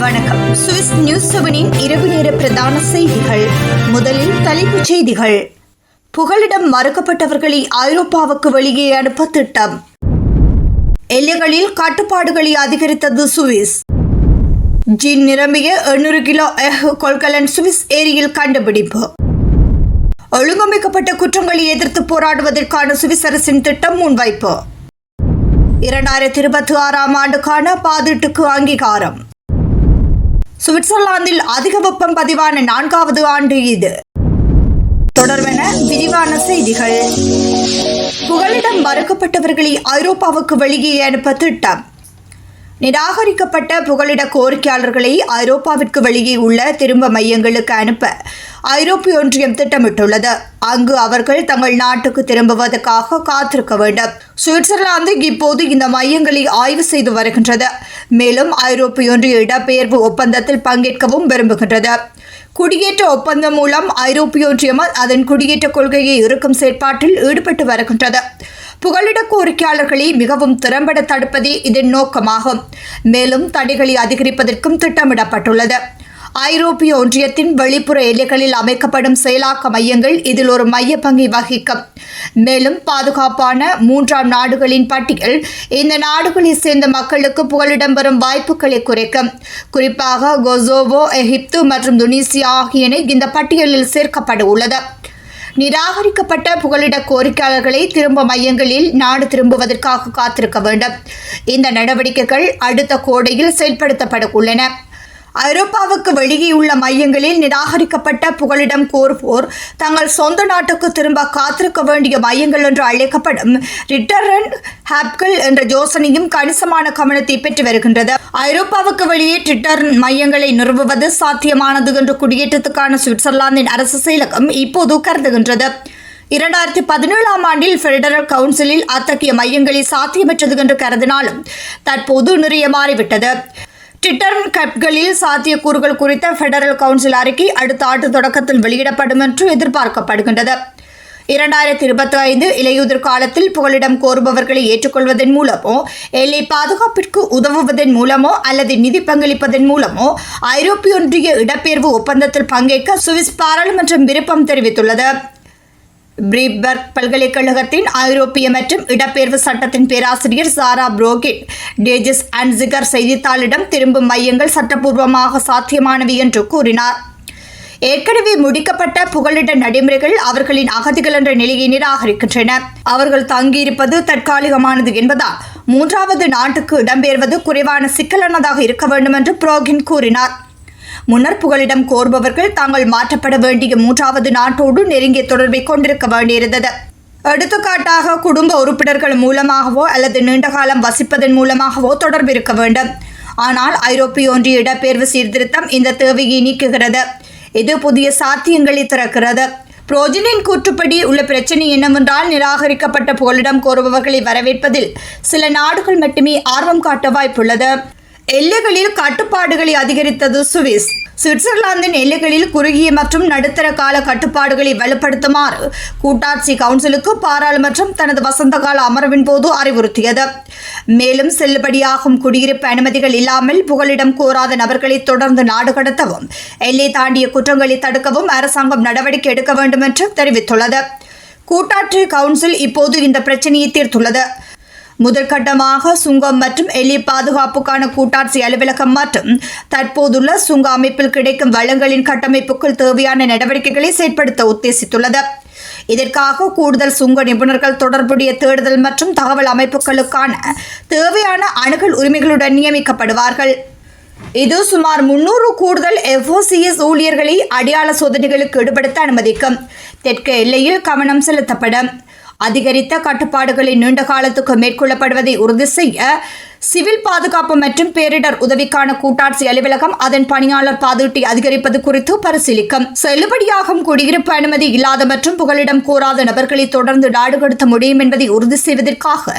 வணக்கம். Swiss news செவனின் இரவு நேர பிரதான செய்திகள். முதலில் தலைப்புச் செய்திகள். புகலிடம் மறுக்கப்பட்டவர்களை ஐரோப்பாவுக்கு வெளியே அனுப்ப திட்டம். எல்லைகளில் கட்டுப்பாடுகளை அதிகரித்தது சுவிஸ். ஜின் நிரம்பிய எண்ணூறு கிலோ எஹ் கொள்கலன் சுவிஸ் ஏரியில் கண்டுபிடிப்பு. ஒழுங்கமைக்கப்பட்ட குற்றங்களை எதிர்த்து போராடுவதற்கான சுவிஸ் அரசின் திட்டம் முன்வைப்பு. இரண்டாயிரத்தி இருபத்தி ஆறாம் ஆண்டுக்கான பாதீட்டுக்கு அங்கீகாரம். சுவிட்சர்லாந்தில் அதிக வெப்பம் பதிவான நான்காவது ஆண்டு இது. தொடர்பென விரிவான செய்திகள். புகலிடம் மறுக்கப்பட்டவர்களை ஐரோப்பாவுக்கு வெளியே அனுப்ப திட்டம். நிராகரிக்கப்பட்ட புகலிட கோரிக்கையாளர்களை ஐரோப்பாவிற்கு வெளியே உள்ள திரும்ப மையங்களுக்கு அனுப்ப ஐரோப்பிய ஒன்றியம் திட்டமிட்டுள்ளது. அங்கு அவர்கள் தங்கள் நாட்டுக்கு திரும்புவதற்காக காத்திருக்க வேண்டும். சுவிட்சர்லாந்து இப்போது இந்த மையங்களை ஆய்வு செய்து வருகின்றது. மேலும் ஐரோப்பிய ஒன்றிய இடப்பெயர்வு ஒப்பந்தத்தில் பங்கேற்கவும் விரும்புகின்றது. குடியேற்ற ஒப்பந்தம் மூலம் ஐரோப்பிய ஒன்றியம் அதன் குடியேற்ற கொள்கையை இருக்கும் செயற்பாட்டில் ஈடுபட்டு வருகின்றது. புகலிட கோரிக்கையாளர்களை மிகவும் திறம்பட தடுப்பதே இதன் நோக்கமாகும். மேலும் தடைகளை அதிகரிப்பதற்கும் திட்டமிடப்பட்டுள்ளது. ஐரோப்பிய ஒன்றியத்தின் வெளிப்புற எல்லைகளில் அமைக்கப்படும் செயலாக்க மையங்கள் இதில் ஒரு மைய பங்கை வகிக்கும். மேலும் பாதுகாப்பான மூன்றாம் நாடுகளின் பட்டியல் இந்த நாடுகளைச் சேர்ந்த மக்களுக்கு புகலிடம் பெறும் வாய்ப்புகளை குறைக்கும். குறிப்பாக கொசோவோ எகிப்து மற்றும் துனிசியா ஆகியன இந்த பட்டியலில் சேர்க்கப்பட உள்ளது. நிராகரிக்கப்பட்ட புகலிட கோரிக்கையாளர்களை திரும்ப மையங்களில் நாடு திரும்புவதற்காக காத்திருக்க வேண்டும். இந்த நடவடிக்கைகள் அடுத்த கோடையில் செயல்படுத்தப்பட உள்ளன. ஐரோப்பாவுக்கு வெளியே உள்ள மையங்களில் நிராகரிக்கப்பட்ட புகலிடம் கோருவோர் தங்கள் சொந்த நாட்டுக்கு திரும்ப காத்திருக்க வேண்டிய மையங்கள் என்று அழைக்கப்படும் ரிட்டர்ன் ஹாப்கள் என்ற யோசனையும் கணிசமான கவனத்தை பெற்று வருகின்றது. ஐரோப்பாவுக்கு வெளியே ட்விட்டர் மையங்களை நிறுவுவது சாத்தியமானது என்று குடியேற்றத்துக்கான சுவிட்சர்லாந்தின் அரசு செயலகம் இப்போது கருதுகின்றது. இரண்டாயிரத்தி பதினேழாம் ஆண்டில் ஃபெடரல் கவுன்சிலில் அத்தகைய மையங்களை சாத்தியமற்றது என்று கருதினாலும் தற்போது நிறைய மாறிவிட்டது. ட்விட்டர் கப்களில் சாத்தியக்கூறுகள் குறித்த ஃபெடரல் கவுன்சில் அறிக்கை அடுத்த ஆண்டு தொடக்கத்தில் வெளியிடப்படும் என்று எதிர்பார்க்கப்படுகின்றது. இரண்டாயிரத்தி இருபத்தி ஐந்து இலையுதிர் காலத்தில் புகலிடம் கோருபவர்களை ஏற்றுக்கொள்வதன் மூலமோ எல்லை பாதுகாப்பிற்கு உதவுவதன் மூலமோ அல்லது நிதி பங்களிப்பதன் மூலமோ ஐரோப்பிய ஒன்றிய இடப்பெயர்வு ஒப்பந்தத்தில் பங்கேற்க சுவிஸ் பாராளுமன்றம் விருப்பம் தெரிவித்துள்ளது. பிரீபர்க் பல்கலைக்கழகத்தின் ஐரோப்பிய மற்றும் இடப்பெயர்வு சட்டத்தின் பேராசிரியர் சாரா புரோகிட். டேஜஸ் அண்ட் ஜிகர் செய்தித்தாளிடம் திரும்பும் மையங்கள் சட்டப்பூர்வமாக சாத்தியமானவை என்று கூறினார். ஏற்கனவே முடிக்கப்பட்ட புகலிட நடைமுறைகள் அவர்களின் அகதிகள் என்ற நிலையை நிராகரிக்கின்றன. அவர்கள் தங்கியிருப்பது தற்காலிகமானது என்பதால் மூன்றாவது நாட்டுக்கு இடம்பெயர்வது குறைவான சிக்கலானதாக இருக்க வேண்டும் என்று புரோகின் கூறினார். முன்னர் புகலிடம் கோருபவர்கள் தாங்கள் மாற்றப்பட வேண்டிய மூன்றாவது நாட்டோடு நெருங்கிய தொடர்பை கொண்டிருக்க வேண்டியிருந்தது. எடுத்துக்காட்டாக குடும்ப உறுப்பினர்கள் மூலமாகவோ அல்லது நீண்டகாலம் வசிப்பதன் மூலமாகவோ தொடர்பு இருக்க வேண்டும். ஆனால் ஐரோப்பிய ஒன்றிய இடப்பெயர்வு சீர்திருத்தம் இந்த தேவையை நீக்குகிறது. இது புதிய சாத்தியங்களை திறக்கிறது. புரோஜனின் கூற்றுப்படி உள்ள பிரச்சனை என்னவென்றால் நிராகரிக்கப்பட்ட புகலிடம் கோருபவர்களை வரவேற்பதில் சில நாடுகள் மட்டுமே ஆர்வம் காட்ட வாய்ப்புள்ளது. எல்லைகளில் கட்டுப்பாடுகளை அதிகரித்தது சுவிஸ். சுவிட்சர்லாந்தின் எல்லைகளில் குறுகிய மற்றும் நடுத்தர கால கட்டுப்பாடுகளை வலுப்படுத்துமாறு கூட்டாட்சி கவுன்சிலுக்கு பாராளுமன்றம் தனது வசந்தகால அமர்வின் போது அறிவுறுத்தியது. மேலும் செல்லுபடியாகும் குடியிருப்பு அனுமதிகள் இல்லாமல் புகலிடம் கோராத நபர்களை தொடர்ந்து நாடு கடத்தவும் எல்லை தாண்டிய குற்றங்களை தடுக்கவும் அரசாங்கம் நடவடிக்கை எடுக்க வேண்டும் என்று தெரிவித்துள்ளது. கூட்டாட்சி கவுன்சில் இப்போது இந்த பிரச்சனையை தீர்த்துள்ளது. முதற்கட்டமாக சுங்கம் மற்றும் எலி பாதுகாப்புக்கான கூட்டாட்சி அலுவலகம் மற்றும் தற்போதுள்ள சுங்க அமைப்பில் கிடைக்கும் வளங்களின் கட்டமைப்புக்குள் தேவையான நடவடிக்கைகளை செயற்படுத்த உத்தேசித்துள்ளது. இதற்காக கூடுதல் சுங்க நிபுணர்கள் தொடர்புடைய தேடுதல் மற்றும் தகவல் அமைப்புகளுக்கான தேவையான அணுகல் உரிமைகளுடன் நியமிக்கப்படுவார்கள். இது சுமார் முன்னூறு கூடுதல் எஃப்ஓசிஎஸ் ஊழியர்களை அடையாள சோதனைகளுக்கு ஈடுபடுத்த அனுமதிக்கும். தெற்கு எல்லையில் கவனம் செலுத்தப்படும். அதிகரித்த கட்டுப்பாடுகளை நீண்ட காலத்துக்கு மேற்கொள்ளப்படுவதை உறுதி செய்ய சிவில் பாதுகாப்பு மற்றும் பேரிடர் உதவிக்கான கூட்டாட்சி அலுவலகம் அதன் பணியாளர் பாதீட்டை அதிகரிப்பது குறித்து பரிசீலிக்கும். செல்லுபடியாகும் குடியிருப்பு அனுமதி இல்லாத மற்றும் புகலிடம் கோராத நபர்களை தொடர்ந்து நாடுகடுத்த முடியும் என்பதை உறுதி செய்வதற்காக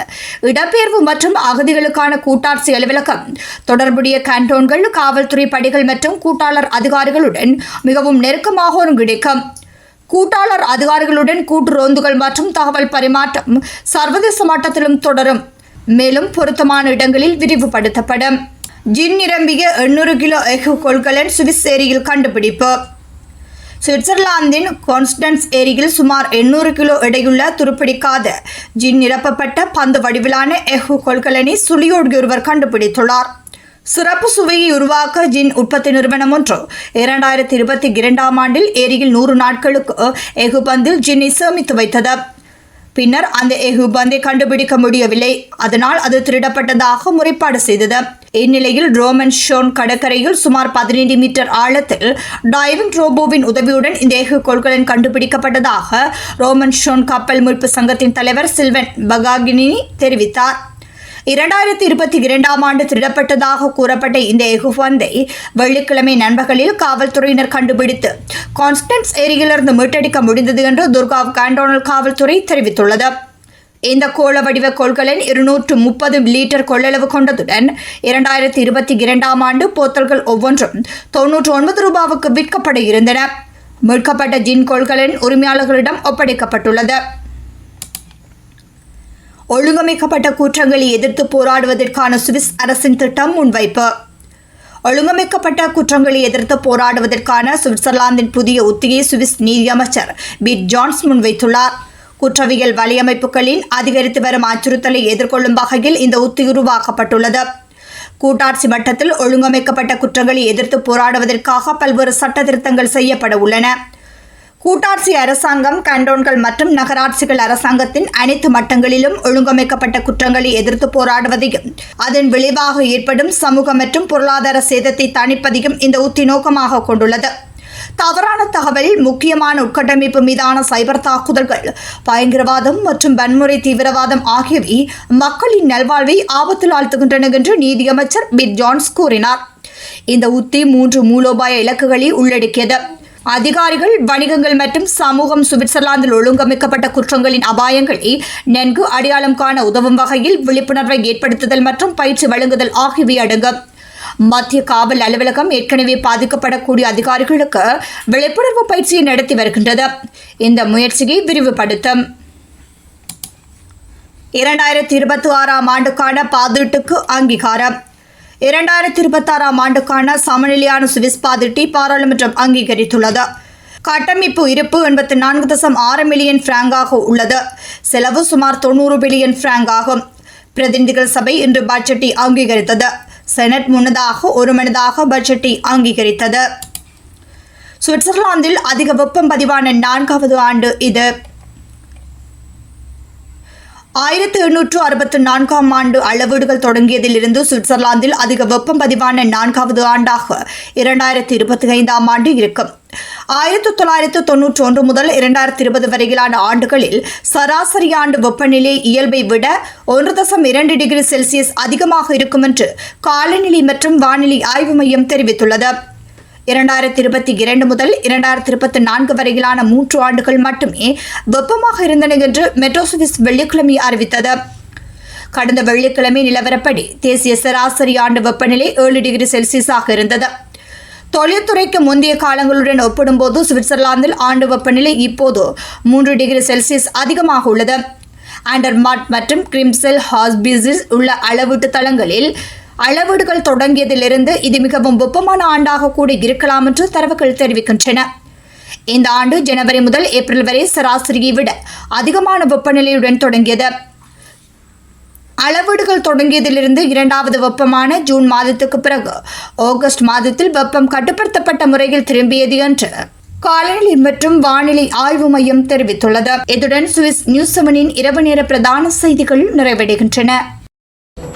இடப்பெயர்வு மற்றும் அகதிகளுக்கான கூட்டாட்சி அலுவலகம் தொடர்புடைய கண்டோன்கள் காவல்துறை படிகள் மற்றும் கூட்டாளர் அதிகாரிகளுடன் மிகவும் நெருக்கமாக ஒருங்கிணைக்கும். கூட்டாளர் அதிகாரிகளுடன் கூட்டு ரோந்துகள் மற்றும் தகவல் பரிமாற்றம் சர்வதேச மட்டத்திலும் தொடரும். மேலும் பொருத்தமான இடங்களில் விரிவுபடுத்தப்படும். ஜின் நிரம்பிய எண்ணூறு கிலோ எஃகு கொள்கலன் சுவிஸ் ஏரியில் கண்டுபிடிப்பு. சுவிட்சர்லாந்தின் கான்ஸ்டன்ஸ் ஏரியில் சுமார் எண்ணூறு கிலோ எடையுள்ள துருப்பிடிக்காத ஜின் நிரப்பப்பட்ட பந்து வடிவிலான எஃகு கொள்கலனை சுழியோடு ஒருவர் கண்டுபிடித்துள்ளார். சிறப்பு சுவையை உருவாக்க ஜின் உற்பத்தி நிறுவனம் ஒன்று. இரண்டாயிரத்தி இருபத்தி இரண்டாம் ஆண்டில் ஏரியில் நூறு நாட்களுக்கு எஃகு பந்தில் ஜின்னை சேமித்து வைத்தது. பின்னர் அந்த எஃகு பந்தை கண்டுபிடிக்க முடியவில்லை. அதனால் அது திருடப்பட்டதாக முறைப்பாடு செய்தது. இந்நிலையில் ரோமன் ஷோன் கடற்கரையில் சுமார் பதினைந்து மீட்டர் ஆழத்தில் டைவிங் ரோபோவின் உதவியுடன் இந்த எஃகு கொள்கலன் கண்டுபிடிக்கப்பட்டதாக ரோமன் ஷோன் கப்பல் மீட்பு சங்கத்தின் தலைவர் சில்வன் பகாகினி தெரிவித்தார். இரண்டாயிரத்தி இருபத்தி இரண்டாம் ஆண்டு திருடப்பட்டதாக கூறப்பட்ட இந்த எகுபந்தை வெள்ளிக்கிழமை நண்பகலில் காவல்துறையினர் கண்டுபிடித்து கான்ஸ்டன்ஸ் ஏரியிலிருந்து மீட்டெடுக்க முடிந்தது என்று துர்காவ் காண்டோனல் காவல்துறை தெரிவித்துள்ளது. இந்த கோள வடிவ கொள்கலன் இருநூற்று முப்பது லீட்டர் கொள்ளளவு கொண்டதுடன் இரண்டாயிரத்தி இருபத்தி இரண்டாம் ஆண்டு போத்தல்கள் ஒவ்வொன்றும் தொன்னூற்று ஒன்பது ரூபாவுக்கு விற்கப்பட இருந்தன. மீட்கப்பட்ட ஜின் கொள்கலன் உரிமையாளர்களிடம் ஒப்படைக்கப்பட்டுள்ளது. ஒழுங்கமைக்கப்பட்ட குற்றங்களை எதிர்த்து போராடுவதற்கான சுவிஸ் அரசின் திட்டம் முன்வைப்பு. ஒழுங்கமைக்கப்பட்ட குற்றங்களை எதிர்த்து போராடுவதற்கான சுவிட்சர்லாந்தின் புதிய உத்தியை சுவிஸ் நீதியமைச்சர் பிட் ஜான்ஸ் முன்வைத்துள்ளார். குற்றவியல் வலையமைப்புகளின் அதிகரித்து வரும் அச்சுறுத்தலை எதிர்கொள்ளும் வகையில் இந்த உத்தி உருவாக்கப்பட்டுள்ளது. கூட்டாட்சி மட்டத்தில் ஒழுங்கமைக்கப்பட்ட குற்றங்களை எதிர்த்து போராடுவதற்காக பல்வேறு சட்ட திருத்தங்கள் செய்யப்பட உள்ளன. கூட்டாட்சி அரசாங்கம் கண்டோன்கள் மற்றும் நகராட்சிகள் அரசாங்கத்தின் அனைத்து மட்டங்களிலும் ஒழுங்கமைக்கப்பட்ட குற்றங்களை எதிர்த்து போராடுவதையும் அதன் விளைவாக ஏற்படும் சமூக மற்றும் பொருளாதார சேதத்தை தணிப்பதையும் இந்த உத்தி நோக்கமாக கொண்டுள்ளது. தவறான தகவல் முக்கியமான உட்கட்டமைப்பு மீதான சைபர் தாக்குதல்கள் பயங்கரவாதம் மற்றும் வன்முறை தீவிரவாதம் ஆகியவை மக்களின் நல்வாழ்வை ஆபத்தில் ஆழ்த்துகின்றன என்று நீதியமைச்சர் பிட் ஜான்ஸ் கூறினார். இந்த உத்தி மூன்று மூலோபாய இலக்குகளை உள்ளடக்கியது. அதிகாரிகள் வணிகங்கள் மற்றும் சமூகம் சுவிட்சர்லாந்தில் ஒழுங்கமைக்கப்பட்ட குற்றங்களின் அபாயங்களை நன்கு அடையாளம் காண உதவும் வகையில் விழிப்புணர்வை ஏற்படுத்துதல் மற்றும் பயிற்சி வழங்குதல் ஆகியவை அடங்கும். மத்திய காவல் அலுவலகம் ஏற்கனவே பாதிக்கப்படக்கூடிய அதிகாரிகளுக்கு விழிப்புணர்வு பயிற்சியை நடத்தி வருகின்றது. இந்த முயற்சியை விரிவுபடுத்தும். இரண்டாயிரத்தி இருபத்தி ஆறாம் ஆண்டுக்கான பாதீட்டுக்கு அங்கீகாரம். இரண்டாயிரத்தி இருபத்தாறாம் ஆண்டுக்கான சமநிலையான சுவிஸ் பாதிட்டி பாராளுமன்றம் அங்கீகரித்துள்ளது. கட்டமைப்பு இருப்பு எண்பத்தி நான்கு தசம் ஆறு மில்லியன் பிராங்காக உள்ளது. செலவு சுமார் தொண்ணூறு பில்லியன் பிராங்க் ஆகும் பிரதிநிதிகள் சபை இன்று பட்ஜெட்டை அங்கீகரித்தது. செனட் முன்னதாக ஒரு மனதாக பட்ஜெட்டை அங்கீகரித்தது. சுவிட்சர்லாந்தில் அதிக வெப்பம் பதிவான நான்காவது ஆண்டு இது. ஆயிரத்து எண்ணூற்று அறுபத்து நான்காம் ஆண்டு அளவீடுகள் தொடங்கியதிலிருந்து சுவிட்சர்லாந்தில் அதிக வெப்பம் பதிவான நான்காவது ஆண்டாக இரண்டாயிரத்தி இருபத்தி ஐந்தாம் ஆண்டு இருக்கும். ஆயிரத்து தொள்ளாயிரத்து தொன்னூற்றி ஒன்று முதல் இரண்டாயிரத்தி இருபது வரையிலான ஆண்டுகளில் சராசரி ஆண்டு வெப்பநிலை இயல்பை விட ஒன்று தசம் இரண்டு டிகிரி செல்சியஸ் அதிகமாக இருக்கும் என்று காலநிலை மற்றும் வானிலை ஆய்வு மையம் தெரிவித்துள்ளது. இரண்டாயிரத்தி இருபத்தி இரண்டு முதல் இரண்டாயிரத்தி இருபத்தி நான்கு வரையிலான மூன்று ஆண்டுகள் மட்டுமே வெப்பமாக இருந்தன என்று மெட்ரோசிவிஸ் வெள்ளிக்கிழமை அறிவித்தது. கடந்த வெள்ளிக்கிழமை நிலவரப்படி தேசிய சராசரி ஆண்டு வெப்பநிலை ஏழு டிகிரி செல்சியஸாக இருந்தது. தொழில்துறைக்கு முந்தைய காலங்களுடன் ஒப்பிடும்போது சுவிட்சர்லாந்தில் ஆண்டு வெப்பநிலை இப்போது மூன்று டிகிரி செல்சியஸ் அதிகமாக உள்ளது. ஆண்டர்மாட் மற்றும் கிரிம்செல் ஹாஸ்பிஸில் உள்ள அளவீட்டு தளங்களில் அளவீடுகள் தொடங்கியதிலிருந்து இது மிகவும் வெப்பமான ஆண்டாக கூட இருக்கலாம் என்று தரவுகள் தெரிவிக்கின்றன. இந்த ஆண்டு ஜனவரி முதல் ஏப்ரல் வரை சராசரியை விட அதிகமான வெப்பநிலையுடன் தொடங்கியது. அளவீடுகள் தொடங்கியதிலிருந்து இரண்டாவது வெப்பமான ஜூன் மாதத்துக்கு பிறகு ஆகஸ்ட் மாதத்தில் வெப்பம் கட்டுப்படுத்தப்பட்ட முறையில் திரும்பியது என்று காலநிலை மற்றும் வானிலை ஆய்வு மையம் தெரிவித்துள்ளது. இதுடன் சுவிஸ் நியூஸ் செவனின் இரவு நேர பிரதான செய்திகள் நிறைவடைகின்றன.